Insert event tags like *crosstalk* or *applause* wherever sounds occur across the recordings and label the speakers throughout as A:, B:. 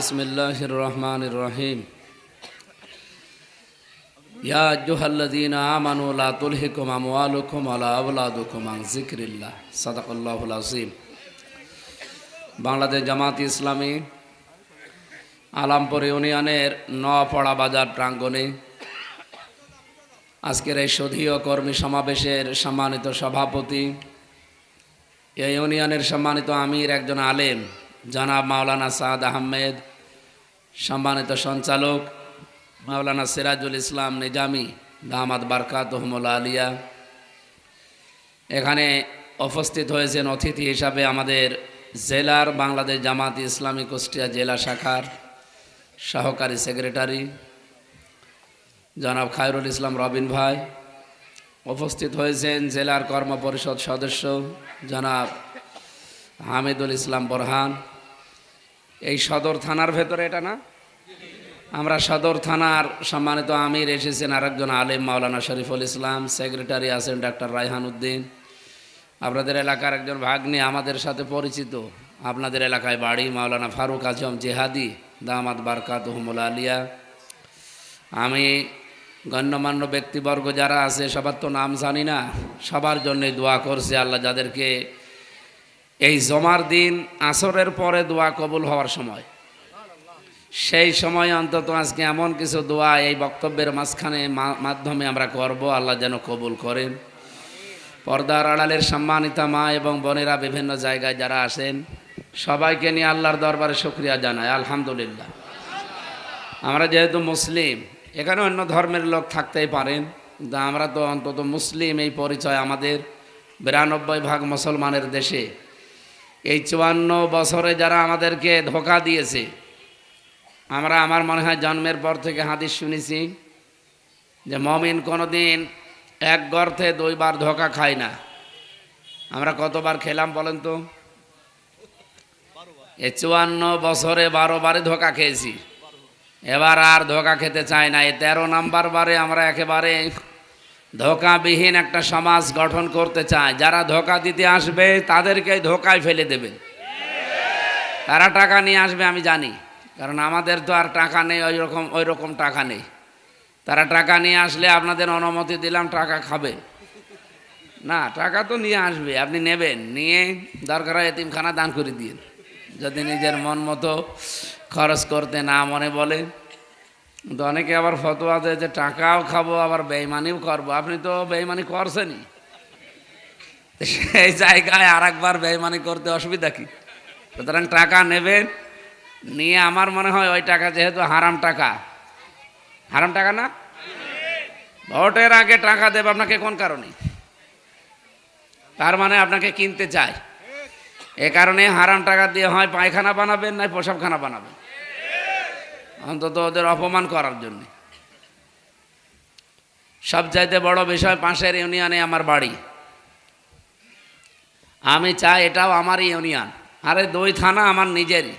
A: بسم الله الرحمن الرحيم يا أيها الذين آمنوا لا تلهكم أموالكم ولا أولادكم عن ذكر الله صدق الله العظيم বাংলাদেশ জামাত ইসলামী আলামপুর ইউনিয়নের নপাড়া বাজার প্রাঙ্গণে আজকের এই সধীয় কর্মী সমাবেশের সম্মানিত সভাপতি এই ইউনিয়নের সম্মানিত আমির একজন আলেম জনাব মাওলানা সাদ আহমেদ সম্মানিত সঞ্চালক, মাওলানা সিরাজুল ইসলাম নিজামি দামাদ বারকাতহমুল আলিয়া। এখানে উপস্থিত হয়েছেন অতিথি হিসাবে আমাদের জেলার বাংলাদেশ জামাত ইসলামী কুষ্টিয়া জেলা শাখার সহকারী সেক্রেটারি, জনাব খায়রুল ইসলাম রবিন ভাই। উপস্থিত হয়েছেন জেলার কর্ম পরিষদ সদস্য, জনাব হামিদুল ইসলাম বোরহান। এই সদর থানার ভেতরে এটা না? আমরা সদর থানার সম্মানিত আমির এসেছেন আরেকজন আলেম মাওলানা শরীফুল ইসলাম, সেক্রেটারি আছেন ডাক্তার রায়হান উদ্দিন। আপনাদের এলাকার একজন ভাগ্নি আমাদের সাথে পরিচিত। আপনাদের এলাকায় বাড়ি মাওলানা ফারুক আজম জেহাদি দামাদ বারকাত হুমুল আলিয়া। আমি গণ্যমান্য ব্যক্তিবর্গ যারা আছে, সবার তো নাম জানি না। সবার জন্যে দোয়া করছে আল্লাহ যাদেরকে এই জমার দিন আসরের পরে দোয়া কবুল হওয়ার সময়। সেই সময় অন্তত আজকে এমন কিছু দোয়া এই বক্তব্যের মাঝখানে মাধ্যমে আমরা করব, আল্লাহ যেন কবুল করেন। পর্দার আড়ালের সম্মানিতা মা এবং বোনেরা বিভিন্ন জায়গায় যারা আসেন, সবাইকে নিয়ে আল্লাহর দরবারে শুক্রিয়া জানায় আলহামদুলিল্লাহ। আমরা যেহেতু মুসলিম, এখানে অন্য ধর্মের লোক থাকতেই পারেন, কিন্তু আমরা তো অন্তত মুসলিম এই পরিচয় আমাদের। বিরানব্বই ভাগ মুসলমানের দেশে এই চুয়ান্ন বছরে যারা আমাদেরকে ধোকা দিয়েছে, আমরা আমার মনে হয় জন্মের পর থেকে হাদিস শুনেছি যে মমিন কোনোদিন এক গর্তে দুইবার ধোকা খায় না। আমরা কতবার খেলাম বলেন তো? এ চুয়ান্ন বছরে বারো বারে ধোকা খেয়েছি। এবার আর ধোকা খেতে চাই না। এই তেরো নাম্বার বারে আমরা একেবারে ধোকাবিহীন একটা সমাজ গঠন করতে চাই যারা ধোকা দিতে আসবে তাদেরকে ধোকায় ফেলে দেবেন তারা টাকা নিয়ে আসবে, আমি জানি। কারণ আমাদের তো আর টাকা নেই, ওই রকম ওই রকম টাকা নেই। তারা টাকা নিয়ে আসলে আপনাদের অনুমতি দিলাম, টাকা খাবে। না, টাকা তো নিয়ে আসবে, আপনি নেবেন। নিয়ে দরকার হয় এতিমখানা দান করে দিন যদি নিজের মন মতো খরচ করতে না মনে বলে কিন্তু অনেকে আবার ফতোয়া দেয় যে টাকাও খাব, আবার বেইমানিও করব। আপনি তো বেইমানি করছেনই। সেই জায়গায় আর একবার বেইমানি করতে অসুবিধা কি? সুতরাং টাকা নেবেন, নিয়ে আমার মনে হয় ওই টাকা যেহেতু হারাম টাকা। হারাম টাকা না? ভোটের আগে টাকা দেবে আপনাকে কোন কারণে? তার মানে আপনাকে কিনতে চায় এ কারণে হারাম টাকা দিয়ে হয় পায়খানা বানাবেন নয় পোশাকখানা বানাবেন। অন্তত ওদের অপমান করার জন্য। সবচাইতে বড় বিষয় পাশের ইউনিয়নে আমার বাড়ি। আমি চাই এটাও আমারই ইউনিয়ন। আরে দুই থানা আমার নিজেরই।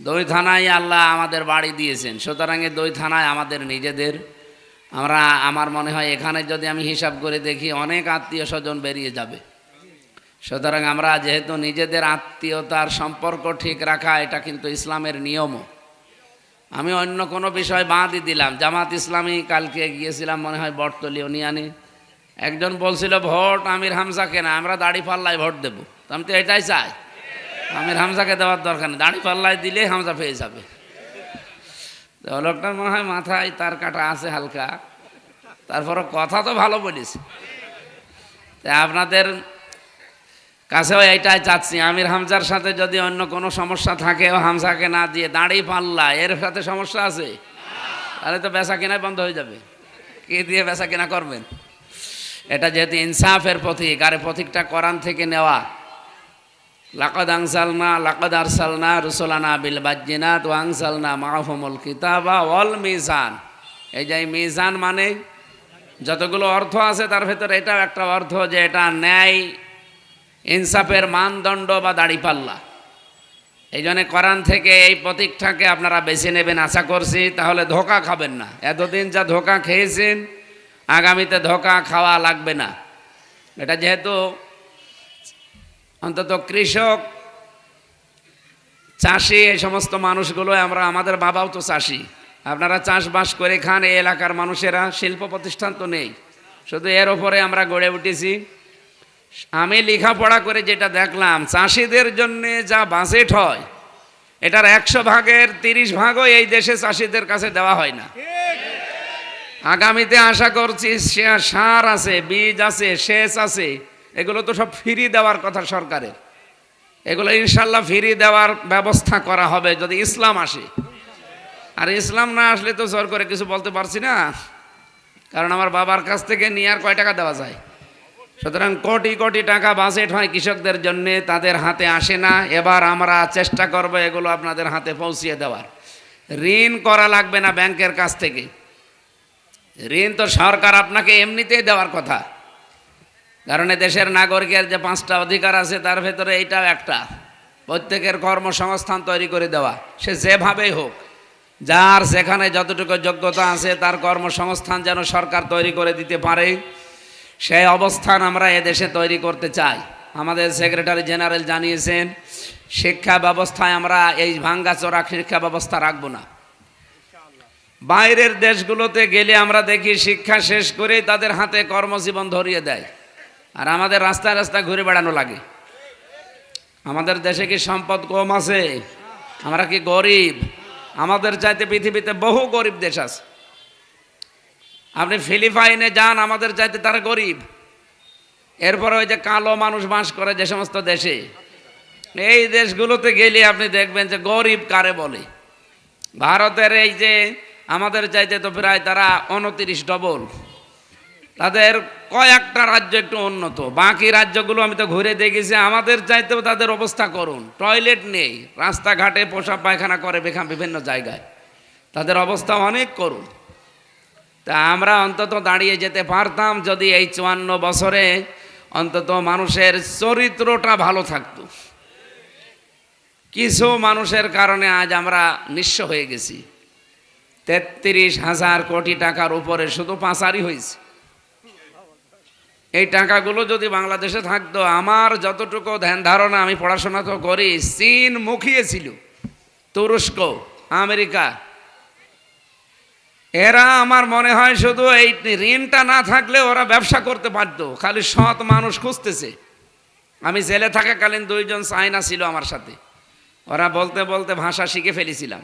A: দুই থানায় আল্লাহ আমাদের বাড়ি দিয়েছেন। সুতরাং দুই থানায় আমাদের নিজেদের। আমরা, আমার মনে হয় এখানে যদি আমি হিসাব করে দেখি অনেক আত্মীয় স্বজন বেরিয়ে যাবে। সুতরাং আমরা যেহেতু নিজেদের আত্মীয়তার সম্পর্ক ঠিক রাখা, এটা কিন্তু ইসলামের নিয়মও। আমি অন্য কোনো বিষয় বাঁধই দিলাম। জামাত ইসলামী কালকে গিয়েছিলাম, মনে হয় বটতলি ইউনিয়নে একজন বলছিল, ভোট আমির হামজাকে না, আমরা দাড়ি পাল্লায় ভোট দেবো। আমি তো এটাই চাই। আমির হামসাকে দেওয়ার দরকার নেই। দাড়ি পাল্লায় দিলেই হামসা পেয়ে যাবে। লোকটার মনে হয় মাথায় তার কাটা আছে হালকা। তারপরে কথা তো ভালো বলিস। আপনাদের কাছেও এইটাই চাচ্ছি আমির হামজার সাথে যদি অন্য কোনো সমস্যা থাকে, ও হামজাকে না দিয়ে দাঁড়ি পাল্লা, এর সাথে সমস্যা আছে? তাহলে তো বেচা কেনাই বন্ধ হয়ে যাবে। কে দিয়ে বেচা কেনা করবেন? এটা যেহেতু ইনসাফের প্রতীক, আর প্রতীকটা কোরআন থেকে নেওয়া। লাকদ আংসালনা লাকদ আরসালনা রুসলানা বিল বাজ্জিনাত আংসালনা মাহফুমুল কিতাবা অল মিজান। এই যে মিজান মানে যতগুলো অর্থ আছে, তার ভেতরে এটাও একটা অর্থ যে এটা ন্যায় ইনসাফের মানদণ্ড বা দাড়িপাল্লা এই জন্যে কোরআন থেকে এই প্রতীকটাকে আপনারা বেছে নেবেন আশা করছি, তাহলে ধোকা খাবেন না। এতদিন যা ধোকা খেয়েছেন, আগামীতে ধোকা খাওয়া লাগবে না। এটা যেহেতু অন্তত কৃষক, চাষি, এই সমস্ত মানুষগুলো আমরা, আমাদের বাবাও তো চাষি। আপনারা চাষবাস করে খান, এই এলাকার মানুষেরা, শিল্প প্রতিষ্ঠান তো নেই। শুধু এর ওপরে আমরা গড়ে উঠেছি। আমি লেখাপড়া করে যেটা দেখলাম, চাষিদের জন্য যা বাজেট হয়, এটার একশো ভাগের তিরিশ ভাগও এই দেশে চাষিদের কাছে দেওয়া হয় না। আগামীতে আশা করছি সার আছে, বীজ আছে, সেচ আছে, এগুলো তো সব ফ্রি দেওয়ার কথা সরকারের। এগুলো ইনশাল্লাহ ফ্রি দেওয়ার ব্যবস্থা করা হবে যদি ইসলাম আসে। আর ইসলাম না আসলে তো জোর করে কিছু বলতে পারছি না, কারণ আমার বাবার কাছ থেকে নিয়ে আর কয় টাকা দেওয়া যায়? সুতরাং কোটি কোটি টাকা বাজেট হয় কৃষকদের জন্য, তাদের হাতে আসে না। এবার আমরা চেষ্টা করব এগুলো আপনাদের হাতে পৌঁছিয়ে দেওয়ার। ঋণ করা লাগবে না ব্যাংকের কাছ থেকে। ঋণ তো সরকার আপনাকে এমনিতেই দেওয়ার কথা। কারণ দেশের নাগরিকের যে পাঁচটা অধিকার আছে, তার ভেতরে এইটাও একটা। প্রত্যেকের কর্মসংস্থান তৈরি করে দেওয়া। সে যেভাবেই হোক, যার যেখানে যতটুকু যোগ্যতা আছে, তার কর্মসংস্থান যেন সরকার তৈরি করে দিতে পারে। সেই অবস্থান আমরা এদেশে তৈরি করতে চাই। আমাদের সেক্রেটারি জেনারেল জানিয়েছেন, শিক্ষা ব্যবস্থায় আমরা এই ভাঙ্গাচোরা শিক্ষা ব্যবস্থা রাখব না। বাইরের দেশগুলোতে গেলে আমরা দেখি শিক্ষা শেষ করে তাদের হাতে কর্মজীবন ধরিয়ে দেয়। আর আমাদের রাস্তায় রাস্তায় ঘুরে বেড়ানো লাগে। আমাদের দেশে কি সম্পদ কম আছে? আমরা কি গরিব? আমাদের চাইতে পৃথিবীতে বহু গরিব দেশ আছে। আপনি ফিলিপাইনে যান, আমাদের চাইতে তারা গরিব। এরপরে ওই যে কালো মানুষ বাস করে যে সমস্ত দেশে। এই দেশগুলোতে গেলে আপনি দেখবেন যে গরিব কারে বলে। ভারতের এই যে আমাদের চাইতে তো প্রায় তারা উনতিরিশ ডবল। তাদের কয়েকটা রাজ্য একটু উন্নত। বাকি রাজ্যগুলো আমি তো ঘুরে দেখেছি, আমাদের চাইতেও তাদের অবস্থা করুন। টয়লেট নেই, রাস্তাঘাটে পোশাক পায়খানা করে বিভিন্ন জায়গায়। তাদের অবস্থা অনেক করুন। তা আমরা অন্তত দাঁড়িয়ে যেতে পারতাম যদি এই চুয়ান্ন বছরে অন্তত মানুষের চরিত্রটা ভালো থাকতো। কিছু মানুষের কারণে আজ আমরা নিঃস্ব হয়ে গেছি। তেত্রিশ হাজার কোটি টাকার উপরে শুধু পাঁচারি হয়েছে। এই টাকাগুলো যদি বাংলাদেশে থাকতো, আমার যতটুকু ধ্যান ধারণা আমি পড়াশোনা তো করি, চীন মুখিয়েছিল তুরস্ক, আমেরিকা এরা আমার মনে হয় শুধু এই ঋণটা না থাকলে ওরা ব্যবসা করতে পারতো খালি সৎ মানুষ খুঁজতেছে। আমি জেলে থাকাকালীন দুইজন চাইনা ছিল আমার সাথে। ওরা বলতে বলতে ভাষা শিখে ফেলেছিলাম।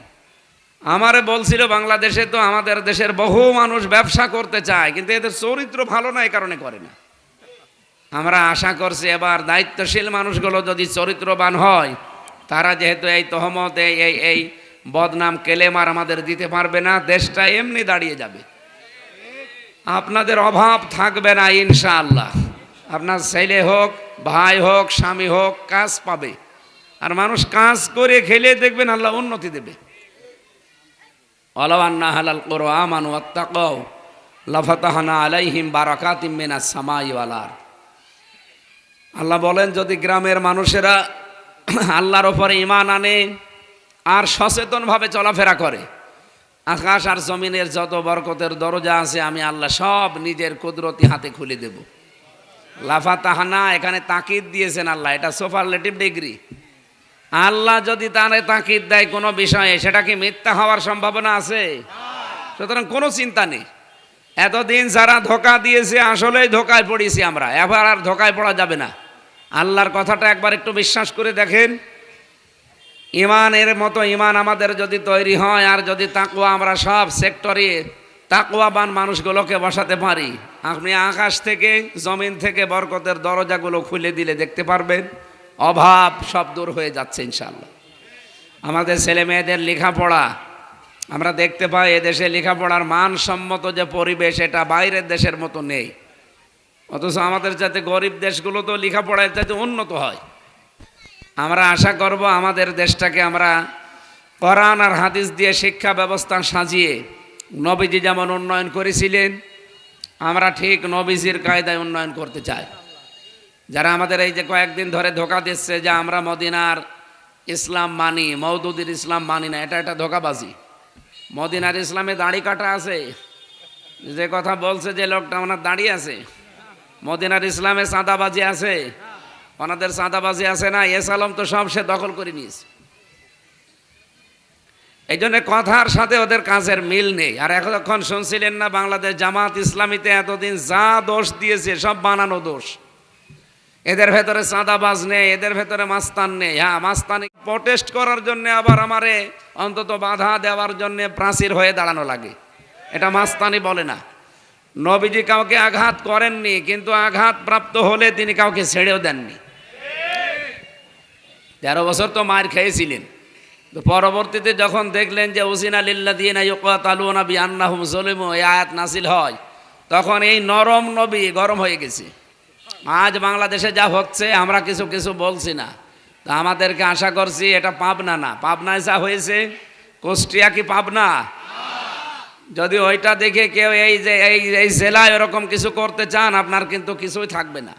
A: আমারে বলছিল, বাংলাদেশে তো আমাদের দেশের বহু মানুষ ব্যবসা করতে চায়, কিন্তু এদের চরিত্র ভালো না, এই কারণে করে না। আমরা আশা করছি এবার দায়িত্বশীল মানুষগুলো যদি চরিত্রবান হয়, তারা যেহেতু এই তহমত, এই এই বদনাম কেলেমার আমাদের দিতে পারবে না, দেশটা এমনি দাঁড়িয়ে যাবে। আপনাদের অভাব থাকবে না, ইনশাআল্লাহ। আপনার ছেলে হোক, ভাই হোক, স্বামী হোক, কাজ পাবে। আর মানুষ কাজ করে খেলে দেখবেন আল্লাহ উন্নতি দেবে। অলওয়ান্না হালাল করো আমান ওয়াত্তাকাও লাফাতাহানা আলাইহিম বারাকাতিম মিনাস সামাই আল্লাহ বলেন, যদি গ্রামের মানুষেরা আল্লাহর ওপরে ইমান আনে আর সচেতনভাবে চলাফেরা করে। আকাশ আর জমিনের যত বরকতের দরজা আছে, আমি আল্লাহ সব নিজের কুদরতি হাতে খুলে দেব। লাফা তাহানা এখানে তাকিদ দিয়েছেন আল্লাহ, এটা সুপারলেটিভ ডিগ্রি। আল্লাহ যদি তারে তাকিদ দেয় কোনো বিষয়ে, সেটা কি মিথ্যা হওয়ার সম্ভাবনা আছে? সুতরাং কোনো চিন্তা নেই। এতদিন যারা ধোকা দিয়েছে, আসলেই ধোকায় পড়েছি আমরা, এবার আর ধোকায় পড়া যাবে না। আল্লাহর কথাটা একবার একটু বিশ্বাস করে দেখেন। ইমানের মতো ইমান আমাদের যদি তৈরি হয়, আর যদি তাকুয়া আমরা সব সেক্টরে তাকুয়াবান মানুষগুলোকে বসাতে পারি, আপনি আকাশ থেকে, জমিন থেকে বরকতের দরজাগুলো খুলে দিলে দেখতে পারবেন, অভাব সব দূর হয়ে যাচ্ছে ইনশাল্লাহ আমাদের ছেলে মেয়েদের লেখাপড়া, আমরা দেখতে পাই এদেশে লেখাপড়ার মানসম্মত যে পরিবেশ, এটা বাইরের দেশের মতো নেই। অথচ আমাদের যাতে গরিব দেশগুলো তো লেখাপড়ায় যাতে উন্নত হয়। আমরা আশা করব আমাদের দেশটাকে আমরা কোরআন আর হাদিস দিয়ে শিক্ষা ব্যবস্থা সাজিয়ে নবীজি যেমন উন্নয়ন করেছিলেন, আমরা ঠিক নবীজির কায়দায় উন্নয়ন করতে চাই। যারা আমাদের এই যে কয়েকদিন ধরে ধোকা দিচ্ছে যে আমরা মদিনার ইসলাম মানি মৌদুদির ইসলাম মানি না, এটা একটা ধোকাবাজি। মদিনার ইসলামে দাড়ি কাটা আছে, যে কথা বলছে যে লোকটা ওনার দাঁড়িয়ে আছে। মদিনার ইসলামে চাঁদাবাজি আছে। ওনাদের চাঁদাবাজি আছে না, এস আলম তো সব সে দখল করে নিয়েছে। এই জন্য কথার সাথে ওদের কাজের মিল নেই। আর এতক্ষণ শুনছিলেন না বাংলাদেশ জামাত ইসলামীতে এতদিন যা দোষ দিয়েছে, সব বানানো দোষ। এদের ভেতরে চাঁদাবাজ নেই, এদের ভেতরে মাস্তান নেই। হ্যাঁ মাস্তানি প্রটেস্ট করার জন্য আবার আমারে অন্তত বাধা দেওয়ার জন্য প্রাচীর হয়ে দাঁড়ানো লাগে। এটা মাস্তানি বলে না। নবীজি কাউকে আঘাত করেননি, কিন্তু আঘাত প্রাপ্ত হলে তিনি কাউকে ছেড়েও দেননি। তেরো বছর তো মার খেয়েছিলেন। তো পরবর্তীতে যখন দেখলেন যে ওসিনা লিল্লা দিয়ে না ইউকাত আলুনা বি আন্নাহুম জলিমু এই আয়াত নাসিল হয়, তখন এই নরম নবী গরম হয়ে গেছে। আজ বাংলাদেশে যা হচ্ছে, আমরা কিছু কিছু বলছি না। তা আমাদেরকে আশা করছি এটা পাবনা না। পাবনায় যা হয়েছে, কুষ্টিয়া কি পাবনা? যদি ওইটা দেখে কেউ এই যে, এই জেলায় এরকম কিছু করতে চান, আপনার কিন্তু কিছুই থাকবে না।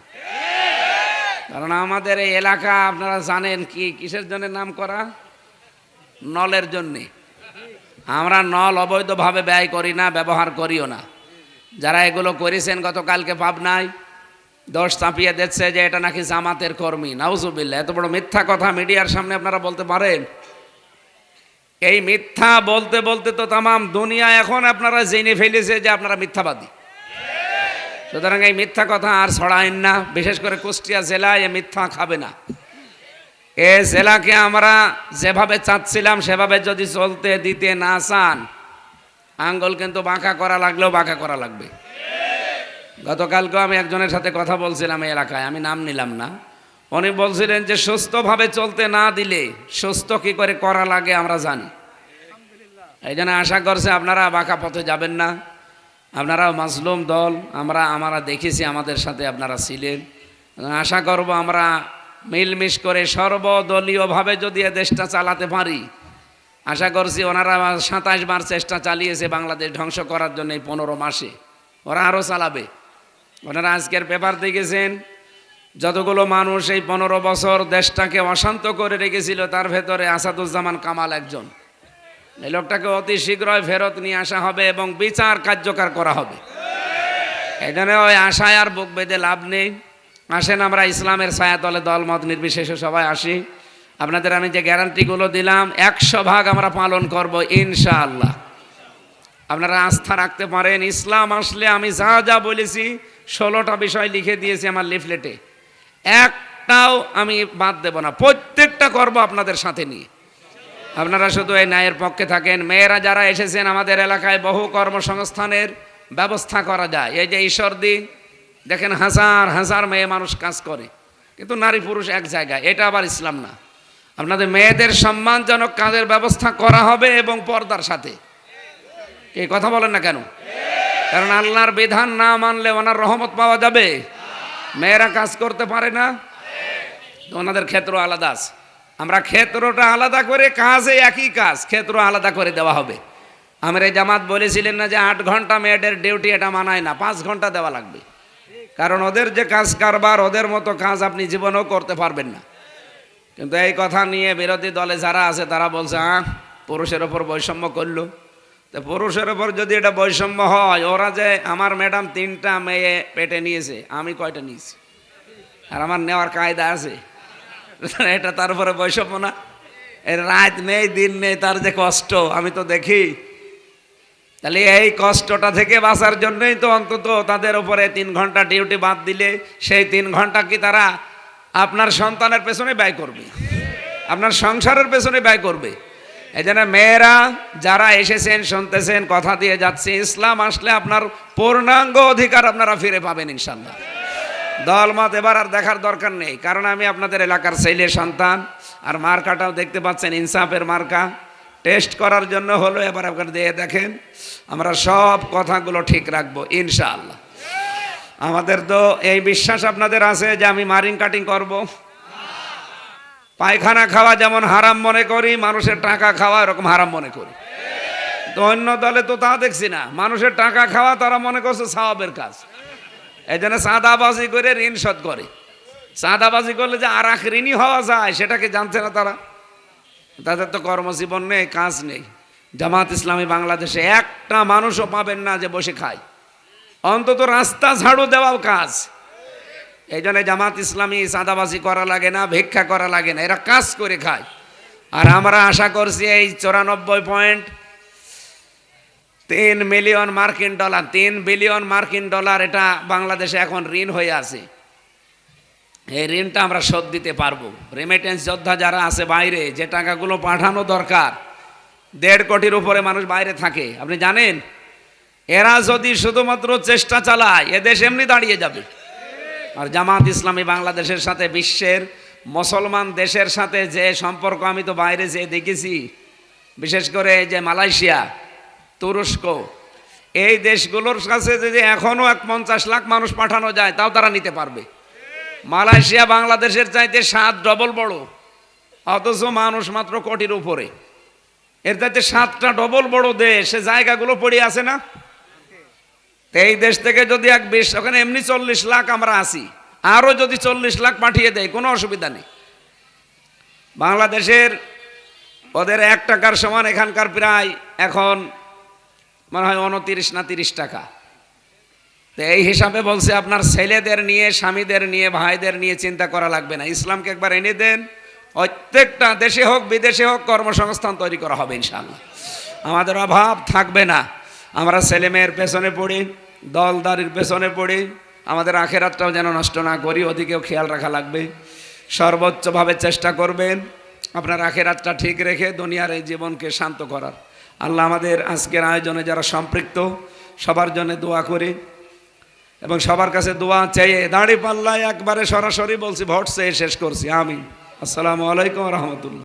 A: কারণ আমাদের এই এলাকা, আপনারা জানেন কি, কিসের জন্য নাম করা? নলের জন্যে। আমরা নল অবৈধভাবে ব্যয় করি না, ব্যবহার করিও না। যারা এগুলো করেছেন, গতকালকে পাবনায় দোষ চাপিয়ে দিচ্ছে যে এটা নাকি জামাতের কর্মী। নাউজুবিল্লা এত বড় মিথ্যা কথা মিডিয়ার সামনে আপনারা বলতে পারেন? এই মিথ্যা বলতে বলতে তো তামাম দুনিয়া এখন আপনারা জেনে ফেলেছে যে আপনারা মিথ্যাবাদী। সুতরাং এই মিথ্যা কথা আর ছড়াইন না। বিশেষ করে কুষ্টিয়া জেলায় এ মিথ্যা খাবে না। এ জেলাকে আমরা যেভাবে চাচ্ছিলাম, সেভাবে যদি চলতে, দিতে না চান, আঙ্গল কিন্তু বাঁকা করা লাগলেও বাঁকা করা লাগবে। গতকালকে আমি একজনের সাথে কথা বলছিলাম এই এলাকায়, আমি নাম নিলাম না। উনি বলছিলেন যে, সুস্থভাবে চলতে না দিলে সুস্থ কি করে করা লাগে আমরা জানি। এই জন্য আশা করছে আপনারা বাঁকা পথে যাবেন না। আপনারা মাজলুম দল, আমরা আমরা দেখেছি আমাদের সাথে আপনারা ছিলেন। আশা করব আমরা মিলমিশ করে সর্বদলীয়ভাবে যদি দেশটা চালাতে পারি, আশা করছি ওনারা সাতাশ বার চেষ্টা চালিয়েছে বাংলাদেশ ধ্বংস করার জন্য এই পনেরো মাসে। ওরা আরও চালাবে। ওনারা আজকের পেপার দেখেছেন, যতগুলো মানুষ এই পনেরো বছর দেশটাকে অশান্ত করে রেখেছিল, তার ভেতরে আসাদুজ্জামান কামাল একজন। এই লোকটাকে অতি শীঘ্রই ফেরত নিয়ে আসা হবে এবং বিচার কার্যকর করা হবে। এই জন্য ওই আশায় আর বুক বেঁধে লাভ নেই। আসেন আমরা ইসলামের ছায়াতলে দলমত নির্বিশেষে সবাই আসি। আপনাদের আমি যে গ্যারান্টিগুলো দিলাম, একশো ভাগ আমরা পালন করব ইনশাআল্লাহ। আপনারা আস্থা রাখতে পারেন, ইসলাম আসলে আমি যা যা বলেছি, ষোলোটা বিষয় লিখে দিয়েছি আমার লিফলেটে। একটাও আমি বাদ দেব না, প্রত্যেকটা করব আপনাদের সাথে নিয়ে। আপনারা শুধু এই ন্যায়ের পক্ষে থাকেন। মেয়েরা যারা এসেছেন আমাদের এলাকায় বহু কর্মসংস্থানের ব্যবস্থা করা যায়। এই যে ঈশ্বর ঈশ্বরদি, দেখেন হাজার হাজার মেয়ে মানুষ কাজ করে। কিন্তু নারী পুরুষ এক জায়গায়, এটা আবার ইসলাম না। আপনাদের মেয়েদের সম্মানজনক কাজের ব্যবস্থা করা হবে এবং পর্দার সাথে। এই কথা বলেন না কেন? কারণ আল্লাহর বিধান না মানলে ওনার রহমত পাওয়া যাবে। মেয়েরা কাজ করতে পারে না। ওনাদের ক্ষেত্র আলাদা আছে। আমরা ক্ষেত্রটা আলাদা করে কাজে একই কাজ, ক্ষেত্র আলাদা করে দেওয়া হবে। আমার জামাত বলেছিলেন না যে আট ঘণ্টা মেয়েদের ডিউটি এটা মানায় না, পাঁচ ঘণ্টা দেওয়া লাগবে। কারণ ওদের যে কাজ কারবার, ওদের মতো কাজ আপনি জীবনেও করতে পারবেন না। কিন্তু এই কথা নিয়ে বিরোধী দলে যারা আছে, তারা বলছে, আহ, পুরুষের ওপর বৈষম্য করল। তো পুরুষের ওপর যদি এটা বৈষম্য হয়, ওরা যে আমার ম্যাডাম তিনটা মেয়ে পেটে নিয়েছে, আমি কয়টা নিয়েছি? আর আমার নেওয়ার কায়দা আছে। *laughs* এটা তারপরে বৈষম্য না। রাত নেই, দিন নেই, তার যে কষ্ট, আমি তো দেখি। তাহলে এই কষ্টটা থেকে বাঁচার জন্যই তো অন্তত তাদের উপরে তিন ঘণ্টা ডিউটি বাদ দিলে, সেই তিন ঘণ্টা কি তারা আপনার সন্তানের পেছনে ব্যয় করবে? আপনার সংসারের পেছনে ব্যয় করবে? এই জন্য মেয়েরা যারা এসেছেন, শুনতেছেন, কথা দিয়ে যাচ্ছে, ইসলাম আসলে আপনার পূর্ণাঙ্গ অধিকার আপনারা ফিরে পাবেন ইনশাল্লাহ দলমত এবার আর দেখার দরকার নেই, কারণ আমি আপনাদের এলাকার ছেলে, সন্তান, আর মার্কাটাও দেখতে পাচ্ছেন, ইনসাফের মার্কা। টেস্ট করার জন্য হলো, এবার আপনার দিয়ে দেখেন, আমরা সব কথাগুলো ঠিক রাখব, ইনশাআল্লাহ। আমাদের তো এই বিশ্বাস আপনাদের আছে যে আমি মারিং কাটিং করব। পায়খানা খাওয়া যেমন হারাম মনে করি, মানুষের টাকা খাওয়া এরকম হারাম মনে করি। তো অন্য দলে তো তা দেখছি না, মানুষের টাকা খাওয়া তারা মনে করছে সাহাবের কাজ। এই জন্য চাঁদাবাজি করে ঋণ শোধ করে। চাঁদাবাজি করলে যে আর এক ঋণই হওয়া যায় সেটাকে জানছে না তারা? তাদের তো কর্মজীবন নেই, কাজ নেই। জামাত ইসলামী বাংলাদেশে একটা মানুষও পাবেন না যে বসে খায়। অন্তত রাস্তা, ঝাড়ু দেওয়াও কাজ। এই জন্য জামাত ইসলামী চাঁদাবাজি করা লাগে না, ভিক্ষা করা লাগে না, এরা কাজ করে খায়। আর আমরা আশা করছি এই চৌরানব্বই পয়েন্ট তিন মিলিয়ন মার্কিন ডলার, তিন বিলিয়ন মার্কিন ডলার এটা বাংলাদেশে এখন ঋণ হয়ে আছে। এই ঋণটা আমরা শোধ দিতে পারব। রেমিটেন্স যোদ্ধা যারা আছে বাইরে, যে টাকাগুলো পাঠানো দরকার, দেড় কোটির উপরে মানুষ বাইরে থাকে। আপনি জানেন, এরা যদি শুধুমাত্র চেষ্টা চালায়, এ দেশ এমনি দাঁড়িয়ে যাবে। আর জামাত ইসলামী বাংলাদেশের সাথে, বিশ্বের মুসলমান দেশের সাথে যে সম্পর্ক আমি তো বাইরে যেয়ে দেখেছি, বিশেষ করে যে মালয়েশিয়া তুরস্ক। এই দেশগুলোর কাছে যদি এখনও এক পঞ্চাশ লাখ মানুষ পাঠানো যায়, তাও তারা নিতে পারবে। মালয়েশিয়া, বাংলাদেশের চাইতে সাত ডবল বড়। অথচ মানুষ মাত্র কোটির উপরে। এর চাইতে সাতটা ডবল বড় দেশ, সে জায়গাগুলো পড়ে আছে না? এই দেশ থেকে যদি এক বিশ, ওখানে এমনি চল্লিশ লাখ আমরা আসি আরও যদি চল্লিশ লাখ পাঠিয়ে দেয়, কোনো অসুবিধা নেই। বাংলাদেশের ওদের এক টাকার সমান এখানকার প্রায় এখন মনে হয় উনতিরিশ না তিরিশ টাকা। তো এই হিসাবে বলছে আপনার ছেলেদের নিয়ে, স্বামীদের নিয়ে, ভাইদের নিয়ে চিন্তা করা লাগবে না। ইসলামকে একবার এনে দেন, প্রত্যেকটা দেশে হোক, বিদেশে হোক, কর্মসংস্থান তৈরি করা হবে ইনশাআল্লাহ। আমাদের অভাব থাকবে না। আমরা ছেলেমেয়ের পেছনে পড়ি দলদারির পেছনে পড়ি, আমাদের আখেরাতটাও যেন নষ্ট না করি, ওদিকেও খেয়াল রাখা লাগবে। সর্বোচ্চভাবে চেষ্টা করবেন, আপনার আখেরাতটা ঠিক রেখে দুনিয়ার এই জীবনকে শান্ত করার। আল্লাহ আমাদের আজকের আয়োজনে যারা সম্পৃক্ত, সবার জন্য দোয়া করে এবং সবার কাছে দোয়া চেয়ে দাঁড়ি পাল্লায় একবারে সরাসরি বলছি, ভোট চেয়ে শেষ করছি। আমি আসসালামু আলাইকুম রহমতুল্লাহ।